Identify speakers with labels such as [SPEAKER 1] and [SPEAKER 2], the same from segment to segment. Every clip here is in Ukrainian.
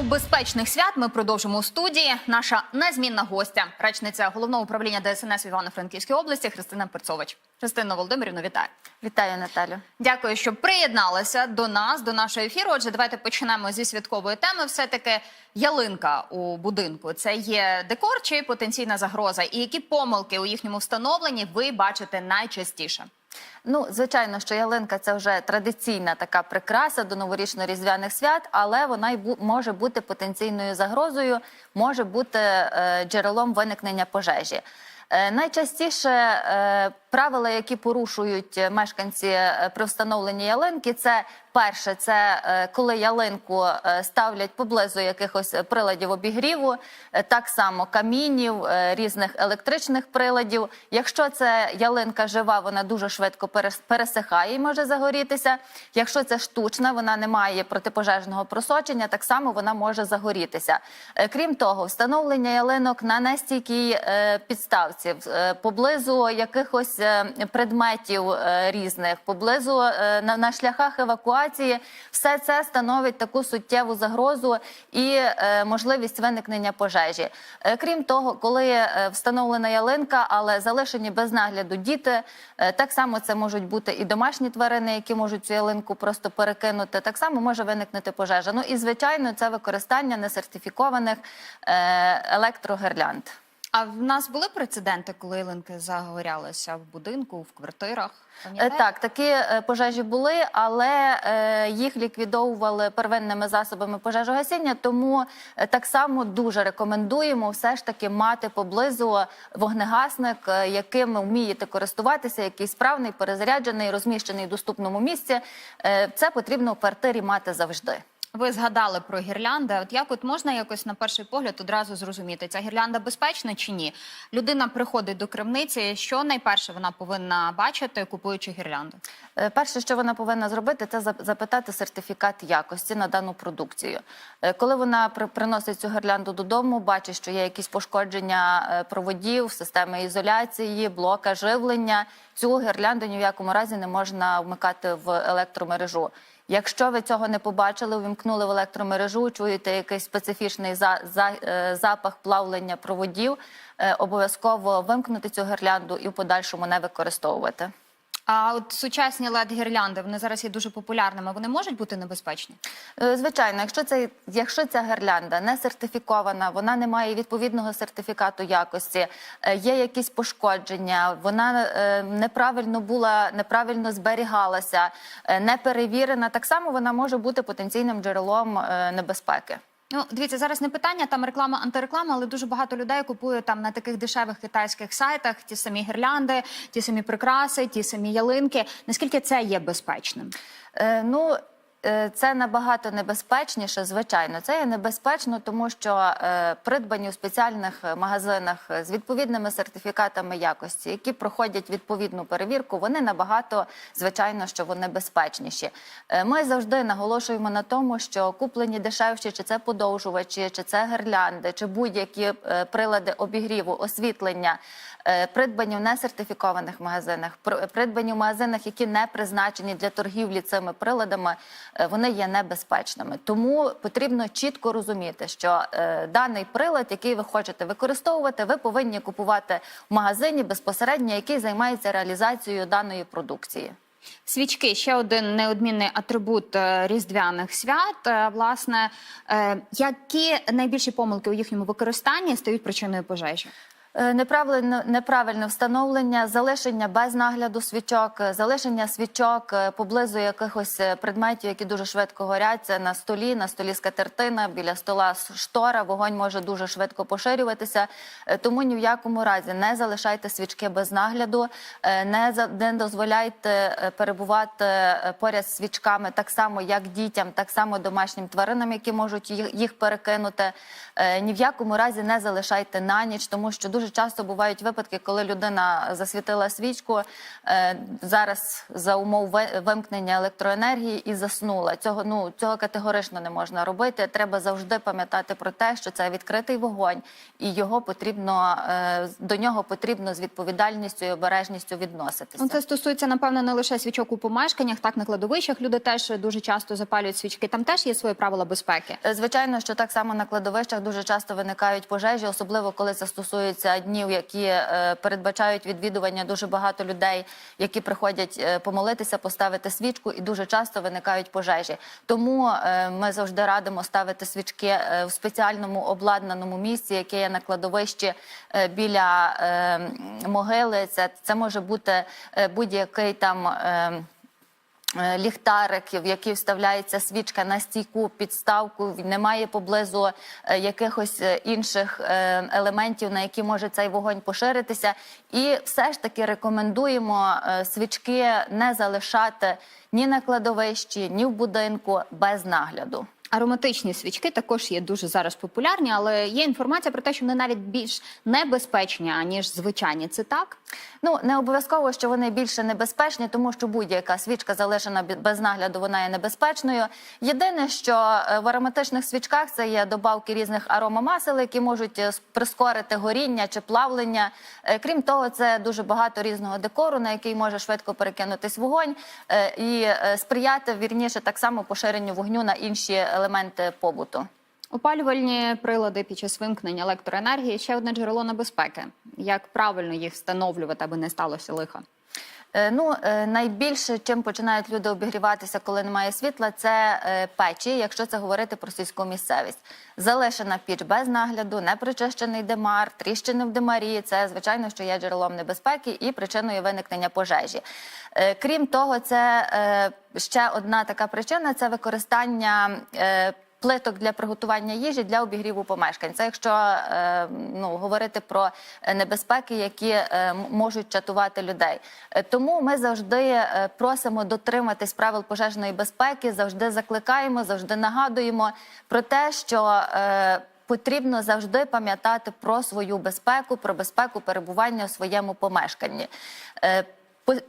[SPEAKER 1] Тему безпечних свят ми продовжимо у студії. Наша незмінна гостя, речниця головного управління ДСНС Івано-Франківській області Христина Перцович. Христина Володимирівна, вітаю.
[SPEAKER 2] Вітаю, Наталю.
[SPEAKER 1] Дякую, що приєдналися до нас, до нашого ефіру. Отже, давайте почнемо зі святкової теми. Все таки ялинка у будинку. Це є декор чи потенційна загроза? І які помилки у їхньому встановленні ви бачите найчастіше?
[SPEAKER 2] Ну, звичайно, що ялинка це вже традиційна така прикраса до новорічно-різдвяних свят, але вона й може бути потенційною загрозою, може бути е, джерелом виникнення пожежі. Е, найчастіше е, правила, які порушують е, мешканці е, при встановленні ялинки, це перше, це е, коли ялинку ставлять поблизу якихось приладів обігріву, так само камінів, різних електричних приладів. Якщо це ялинка жива, вона дуже швидко перес- пересихає і може загорітися. Якщо це штучна, вона не має протипожежного просочення, так само вона може загорітися. Крім того, встановлення ялинок на нестійкій підставці, поблизу якихось е, предметів е, різних, поблизу е, на, на шляхах евакуації, все це становить таку суттєву загрозу і можливість виникнення пожежі. Крім того, коли встановлена ялинка, але залишені без нагляду діти, так само це можуть бути і домашні тварини, які можуть цю ялинку просто перекинути. Так само може виникнути пожежа. Ну і звичайно, це використання несертифікованих е, електрогірлянд.
[SPEAKER 1] А в нас були прецеденти, коли ялинки загорялися в будинку, в квартирах?
[SPEAKER 2] Е, Так, такі е, пожежі були, але е, їх ліквідовували первинними засобами пожежогасіння. Тому е, так само дуже рекомендуємо все ж таки мати поблизу вогнегасник, е, яким вмієте користуватися, який справний, перезаряджений, розміщений в доступному місці. Е, Це потрібно в квартирі мати завжди.
[SPEAKER 1] Ви згадали про гірлянди. От як от можна якось на перший погляд одразу зрозуміти, ця гірлянда безпечна чи ні? Людина приходить до крамниці. Що найперше вона повинна бачити, купуючи гірлянду?
[SPEAKER 2] Е, Перше, що вона повинна зробити, це запитати сертифікат якості на дану продукцію. Е, Коли вона при- приносить цю гірлянду додому, бачить, що є якісь пошкодження е, проводів, системи ізоляції, блока живлення. Цю гірлянду ні в якому разі не можна вмикати в електромережу. Якщо ви цього не побачили, увімкнули в електромережу, чуєте якийсь специфічний за, за, е, запах плавлення проводів, е, обов'язково вимкнути цю гірлянду і в подальшому не використовувати.
[SPEAKER 1] А от сучасні led гірлянди вони зараз є дуже популярними. Вони можуть бути небезпечні?
[SPEAKER 2] Е, Звичайно, якщо це якщо ця гірлянда не сертифікована, вона не має відповідного сертифікату якості, е, є якісь пошкодження, вона е, неправильно була, неправильно зберігалася, не перевірена. Так само вона може бути потенційним джерелом небезпеки.
[SPEAKER 1] Ну, дивіться, зараз не питання, там реклама, антиреклама, але дуже багато людей купує там на таких дешевих китайських сайтах ті самі гірлянди, ті самі прикраси, ті самі ялинки. Наскільки це є безпечним?
[SPEAKER 2] Е, ну, це набагато небезпечніше, звичайно. Це є небезпечно, тому що е, придбані у спеціальних е, магазинах е, з відповідними сертифікатами якості, які проходять відповідну перевірку, вони набагато, звичайно, що вони безпечніші. Е, ми завжди наголошуємо на тому, що куплені дешевші, чи це подовжувачі, чи це гірлянди, чи будь-які е, прилади обігріву, освітлення. Е, Придбані в несертифікованих магазинах, пр- придбані в магазинах, які не призначені для торгівлі цими приладами, е, вони є небезпечними. Тому потрібно чітко розуміти, що е, даний прилад, який ви хочете використовувати, ви повинні купувати в магазині безпосередньо, який займається реалізацією даної продукції.
[SPEAKER 1] Свічки ще один неодмінний атрибут різдвяних свят. Власне, які найбільші помилки у їхньому використанні стають причиною пожежі?
[SPEAKER 2] Е, Неправильно, неправильне встановлення, залишення без нагляду свічок, е, залишення свічок е, поблизу якихось предметів, які дуже швидко горять. Це на столі, на столі скатертина, біля стола штора. Вогонь може дуже швидко поширюватися. Тому ні в якому разі не залишайте свічки без нагляду, не за- не дозволяйте перебувати поряд з свічками так само, як дітям, так само домашнім тваринам, які можуть їх перекинути. Ні в якому разі не залишайте на ніч, тому що дуже дуже часто бувають випадки, коли людина засвітила свічку е, зараз за умов ви- вимкнення електроенергії і заснула. Цього ну цього категорично не можна робити. Треба завжди пам'ятати про те, що це відкритий вогонь, і його потрібно е, до нього потрібно з відповідальністю і обережністю відноситися.
[SPEAKER 1] Ну, це стосується, напевно, не лише свічок у помешканнях, так на кладовищах люди теж дуже часто запалюють свічки. Там теж є свої правила безпеки.
[SPEAKER 2] Е, Звичайно, що так само на кладовищах дуже часто виникають пожежі, особливо коли це стосується днів, які е, передбачають відвідування дуже багато людей, які приходять е, помолитися, поставити свічку, і дуже часто виникають пожежі. Тому е, ми завжди радимо ставити свічки в спеціальному обладнаному місці, яке є на кладовищі біля могили. Це, це може бути будь-який там. Е, е, ліхтарик, в який вставляється свічка на стійку підставку, немає поблизу е, якихось е, інших елементів, на які може цей вогонь поширитися. І все ж таки рекомендуємо свічки не залишати ні на кладовищі, ні в будинку без нагляду.
[SPEAKER 1] Ароматичні свічки також є дуже зараз популярні, але є інформація про те, що вони навіть більш небезпечні аніж звичайні. Це так?
[SPEAKER 2] Ну не обов'язково, що вони більше небезпечні, тому що будь-яка свічка залишена без нагляду, вона є небезпечною. Єдине, що е, в ароматичних свічках це є добавки різних аромамасел, які можуть е, прискорити горіння чи плавлення. Е, Крім того, це дуже багато різного декору, на який може швидко перекинутись вогонь і сприяти вірніше так само поширенню вогню на інші елементи побуту.
[SPEAKER 1] Опалювальні прилади під час вимкнення електроенергії ще одне джерело небезпеки. Як правильно їх встановлювати, аби не сталося лиха?
[SPEAKER 2] Е, Ну, е, найбільше, чим починають люди обігріватися, коли немає світла, це е, печі, якщо це говорити про сільську місцевість. Залишена піч без нагляду, непричищений димар, тріщини в димарі. Це звичайно, що є джерелом небезпеки і причиною виникнення пожежі. Крім того, це ще одна така причина це використання. Плиток для приготування їжі для обігріву помешкань. Це якщо е, ну, говорити про небезпеки, які е, можуть чатувати людей. Е, Тому ми завжди просимо дотриматись правил пожежної безпеки, завжди закликаємо, завжди нагадуємо про те, що потрібно завжди пам'ятати про свою безпеку, про безпеку перебування у своєму помешканні.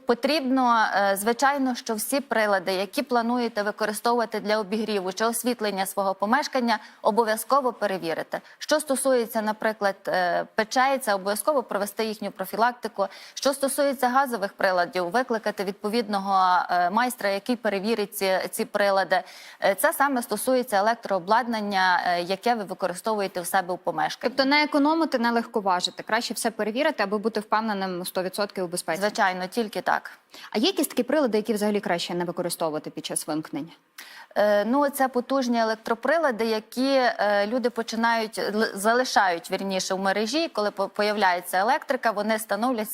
[SPEAKER 2] Потрібно, е, звичайно, що всі прилади, які плануєте використовувати для обігріву чи освітлення свого помешкання, обов'язково перевірити. Що стосується, наприклад, е, печей, це обов'язково провести їхню профілактику. Що стосується газових приладів, викликати відповідного е, майстра, який перевірить ці, ці прилади. Це саме стосується електрообладнання, яке ви використовуєте в себе у помешканні.
[SPEAKER 1] Тобто не економити, не легковажити. Краще все перевірити, аби бути впевненим 100% у безпеці.
[SPEAKER 2] Звичайно, тільки так.
[SPEAKER 1] А є якісь такі прилади, які взагалі краще не використовувати під час вимкнення?
[SPEAKER 2] Е, Ну, це потужні електроприлади, які е, люди починають залишають вірніше в мережі. Коли по- появляється електрика, вони становлять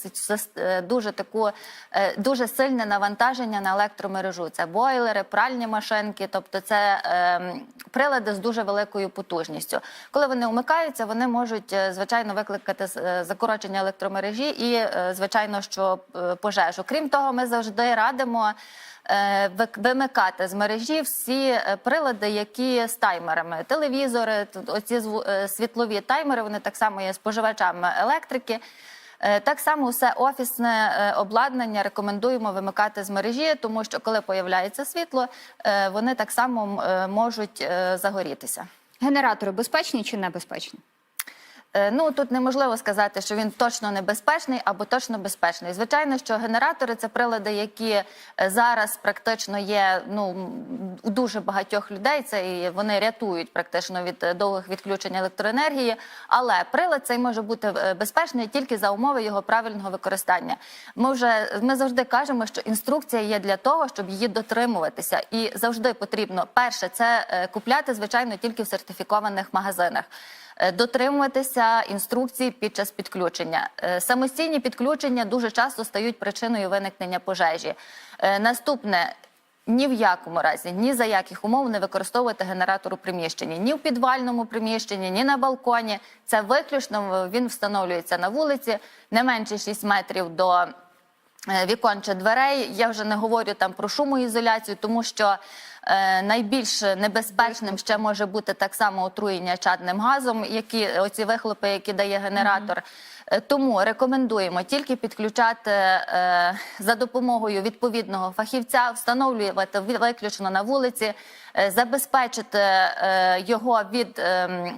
[SPEAKER 2] е, дуже таку е, дуже сильне навантаження на електромережу. Це бойлери, пральні машинки, тобто це е, прилади з дуже великою потужністю. Коли вони вмикаються, вони можуть е, звичайно викликати е, закорочення електромережі і, звичайно, що пожежу. Крім того, ми завжди радимо е, вимикати з мережі всі е, прилади, які з таймерами, телевізори, оці е, світлові таймери, вони так само є споживачами електрики. Так само все офісне обладнання рекомендуємо вимикати з мережі, тому що коли появляється світло, вони так само можуть загорітися.
[SPEAKER 1] Генератори безпечні чи небезпечні?
[SPEAKER 2] Е, Ну тут неможливо сказати, що він точно небезпечний або точно безпечний. Звичайно, що генератори це прилади, які е, зараз практично є ну у дуже багатьох людей. Це і вони рятують практично від е, довгих відключень електроенергії. Але прилад цей може бути безпечний тільки за умови його правильного використання. Ми вже ми завжди кажемо, що інструкція є для того, щоб її дотримуватися, і завжди потрібно перше це купляти звичайно тільки в сертифікованих магазинах. Е, Дотримуватися інструкцій під час підключення. Е, Самостійні підключення дуже часто стають причиною виникнення пожежі. Е, Наступне. Ні в якому разі, ні за яких умов не використовувати генератор у приміщенні, ні в підвальному приміщенні, ні на балконі. Це виключно він встановлюється на вулиці не менше 6 метрів до е, віконче дверей. Я вже не говорю там про шумоізоляцію, тому що е, найбільш небезпечним ще може бути так само отруєння чадним газом, які оці вихлопи, які дає генератор. Е, Тому рекомендуємо тільки підключати е, за допомогою відповідного фахівця, встановлювати виключно на вулиці, е, забезпечити е, його від. е,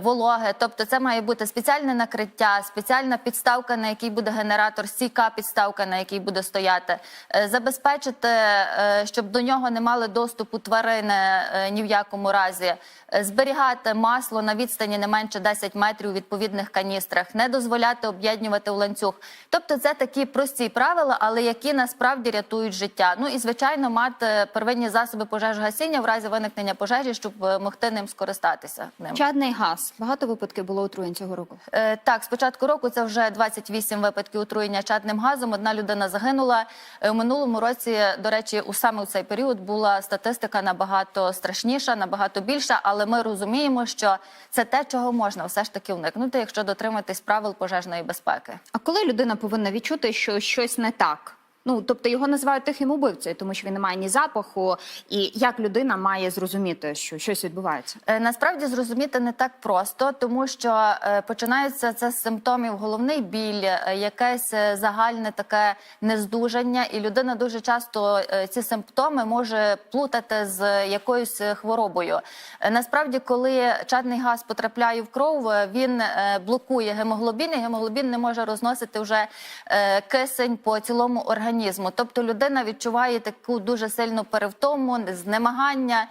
[SPEAKER 2] вологе, тобто це має бути спеціальне накриття, спеціальна підставка, на якій буде генератор, стійка підставка, на якій буде стояти, Е, забезпечити, е, щоб до нього не мали доступу тварини е, ні в якому разі, Е, зберігати масло на відстані не менше 10 метрів у відповідних каністрах, не дозволяти об'єднувати в ланцюг. Тобто, це такі прості правила, але які насправді рятують життя. Ну і звичайно, мати первинні засоби пожежогасіння в разі виникнення пожежі, щоб е, могти ним скористатися. Ним.
[SPEAKER 1] Чадний газ. Багато випадків було отруєнь цього року.
[SPEAKER 2] Е, Так, з початку року це вже 28 випадків отруєння чадним газом. Одна людина загинула. Е, У минулому році, до речі, у саме у цей період була статистика набагато страшніша, набагато більша. Але ми розуміємо, що це те, чого можна все ж таки уникнути, якщо дотриматись правил пожежної безпеки.
[SPEAKER 1] А коли людина повинна відчути, що щось не так? Ну тобто його називають тихим убивцею, тому що він не має ні запаху, і як людина має зрозуміти, що щось відбувається?
[SPEAKER 2] Е, Насправді зрозуміти не так просто, тому що е, починається це з симптомів головний біль, е, якесь загальне таке нездужання, і людина дуже часто ці симптоми може плутати з якоюсь хворобою. Насправді, коли чадний газ потрапляє в кров, він блокує гемоглобін, і гемоглобін не може розносити вже кисень по цілому організму. Тобто людина відчуває таку дуже сильну перевтому, знемагання.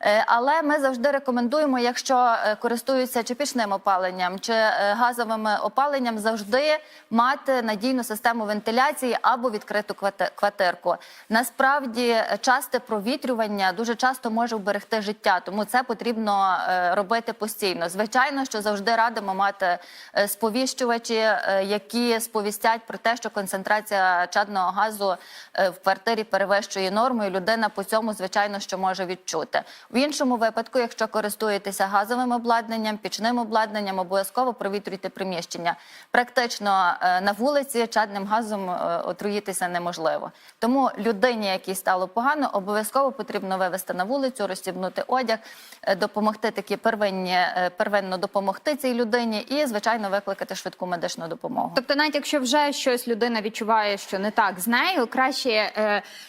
[SPEAKER 2] Е, Але ми завжди рекомендуємо, якщо е, користуються чи пічним опаленням, чи е, газовим опаленням, завжди мати надійну систему вентиляції або відкриту квартирку. Насправді, часте провітрювання дуже часто може вберегти життя, тому це потрібно робити постійно. Звичайно, що завжди радимо мати сповіщувачі, які сповістять про те, що концентрація чадного газу в квартирі перевищує норму, і людина по цьому, звичайно, що може відчути. В іншому випадку, якщо користуєтеся газовим обладнанням, пічним обладнанням, обов'язково провітрюйте приміщення. Практично е, на вулиці чадним газом е, отруїтися неможливо. Тому людині, якій стало погано, обов'язково потрібно вивести на вулицю, розстібнути одяг, е, допомогти такі первинні, первинно допомогти цій людині і, звичайно, викликати швидку медичну допомогу.
[SPEAKER 1] Тобто, навіть якщо вже щось людина відчуває, що не так з нею, краще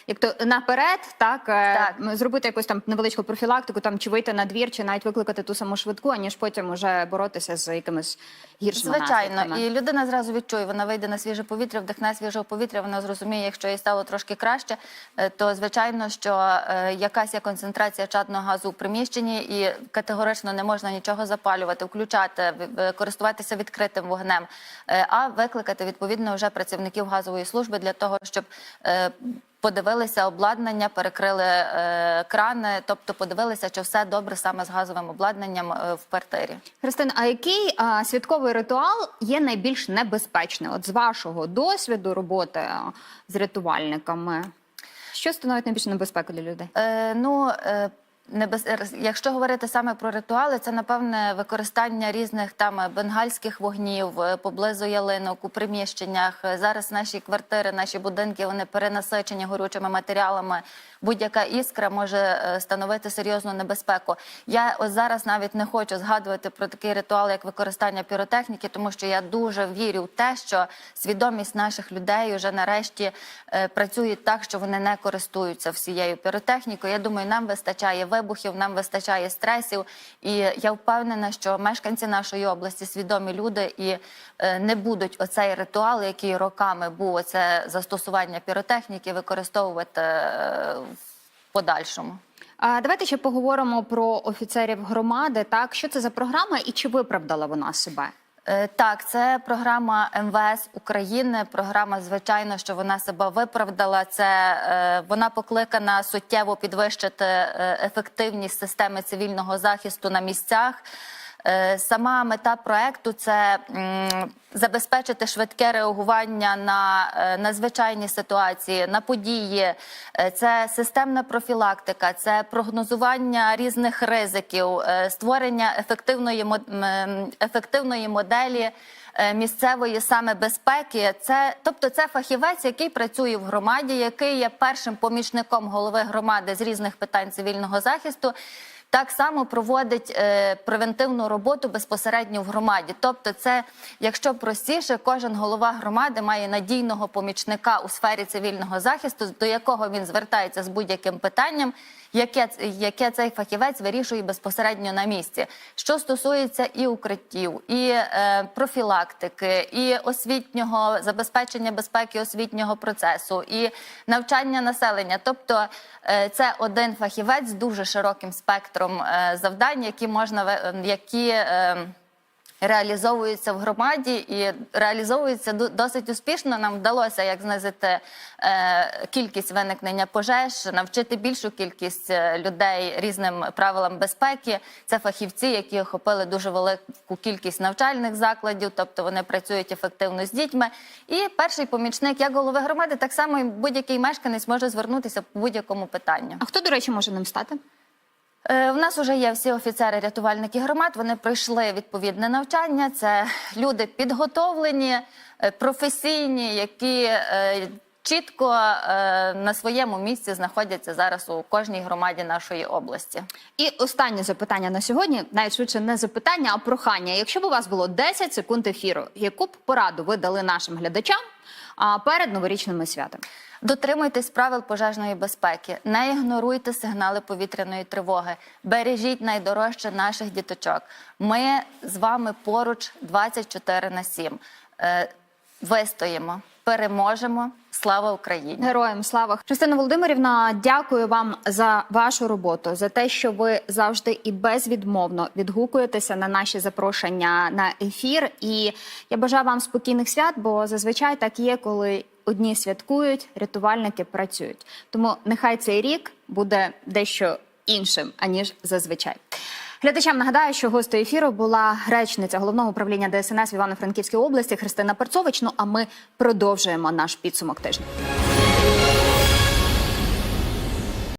[SPEAKER 1] як то наперед, так,
[SPEAKER 2] Так.
[SPEAKER 1] зробити якусь там невеличку профілактику, там чи вийти на двір, чи навіть викликати ту саму швидку, аніж потім уже боротися з якимись гіршими
[SPEAKER 2] Звичайно,
[SPEAKER 1] наслідками.
[SPEAKER 2] і людина зразу відчує, вона вийде на свіже повітря, вдихне свіжого повітря, вона зрозуміє, якщо їй стало трошки краще, е, то звичайно, що е, якась є концентрація чадного газу в приміщенні, і категорично не можна нічого запалювати, включати, користуватися відкритим вогнем, е, а викликати відповідно вже працівників газової служби для того, щоб Подивилися обладнання, перекрили е, крани, тобто подивилися, чи все добре саме з газовим обладнанням е, в квартирі.
[SPEAKER 1] Христина, а який а, святковий ритуал є найбільш небезпечний? От з вашого досвіду роботи а, з рятувальниками, що становить найбільшу небезпеку для людей?
[SPEAKER 2] Е, ну, е, небез... якщо говорити саме про ритуали, це напевне використання різних там е, бенгальських вогнів е, поблизу ялинок у приміщеннях. Е, Зараз наші квартири, наші будинки вони перенасичені горючими матеріалами. Будь-яка іскра може е, становити серйозну небезпеку. Я ось зараз навіть не хочу згадувати про такий ритуал, як використання піротехніки, тому що я дуже вірю в те, що свідомість наших людей вже нарешті е, працює так, що вони не користуються всією піротехнікою. Я думаю, нам вистачає вибухів, нам вистачає стресів. І я впевнена, що мешканці нашої області свідомі люди і е, не будуть оцей ритуал, який роками був оце застосування піротехніки, використовувати е, в подальшому.
[SPEAKER 1] Давайте ще поговоримо про офіцерів громади. Так, що це за програма і чи виправдала вона себе?
[SPEAKER 2] Е, Так, це програма МВС України. Програма, звичайно, що вона себе виправдала. Це е, вона покликана суттєво підвищити е, ефективність системи цивільного захисту на місцях. Е, Сама мета проекту це забезпечити швидке реагування на е, надзвичайні ситуації, на події. Е, Це системна профілактика, це прогнозування різних ризиків, створення ефективної ефективної моделі. Місцевої саме безпеки, це тобто це фахівець, який працює в громаді, який є першим помічником голови громади з різних питань цивільного захисту, так само проводить е, превентивну роботу безпосередньо в громаді. Тобто, це, якщо простіше, кожен голова громади має надійного помічника у сфері цивільного захисту, до якого він звертається з будь-яким питанням, яке, яке цей фахівець вирішує безпосередньо на місці. Що стосується і укриттів, і е, профілактики, і освітнього забезпечення безпеки освітнього процесу, і навчання населення. Тобто е, це один фахівець з дуже широким спектром е, завдань, які можна ви- які. е, Реалізовуються в громаді і реалізовуються досить успішно. Нам вдалося як знизити е, кількість виникнення пожеж, навчити більшу кількість е, людей різним правилам безпеки. Це фахівці, які охопили дуже велику кількість навчальних закладів, тобто вони працюють ефективно з дітьми. І перший помічник, як голови громади, так само будь-який мешканець може звернутися по будь-якому питанню.
[SPEAKER 1] А хто, до речі, може ним стати?
[SPEAKER 2] Е, У нас вже є всі офіцери-рятувальники громад. Вони пройшли відповідне навчання. Це люди підготовлені, е, професійні, які е, чітко е, на своєму місці знаходяться зараз у кожній громаді нашої області.
[SPEAKER 1] І останнє запитання на сьогодні, навіть швидше не запитання, а прохання. Якщо б у вас було 10 секунд ефіру, яку б пораду ви дали нашим глядачам перед новорічними святами?
[SPEAKER 2] Дотримуйтесь правил пожежної безпеки, не ігноруйте сигнали повітряної тривоги, бережіть найдорожче наших діточок. Ми з вами поруч 24 на 7. Е, Вистоїмо, переможемо. Слава Україні!
[SPEAKER 1] Героям слава Христина Володимирівна, дякую вам за вашу роботу, за те, що ви завжди і безвідмовно відгукуєтеся на наші запрошення на ефір. І я бажаю вам спокійних свят, бо зазвичай так є, коли одні святкують, рятувальники працюють. Тому нехай цей рік буде дещо іншим аніж зазвичай. Глядачам нагадаю, що гостею ефіру була речниця головного управління ДСНС в Івано-Франківській області Христина Перцович. Ну а ми продовжуємо наш підсумок тижня.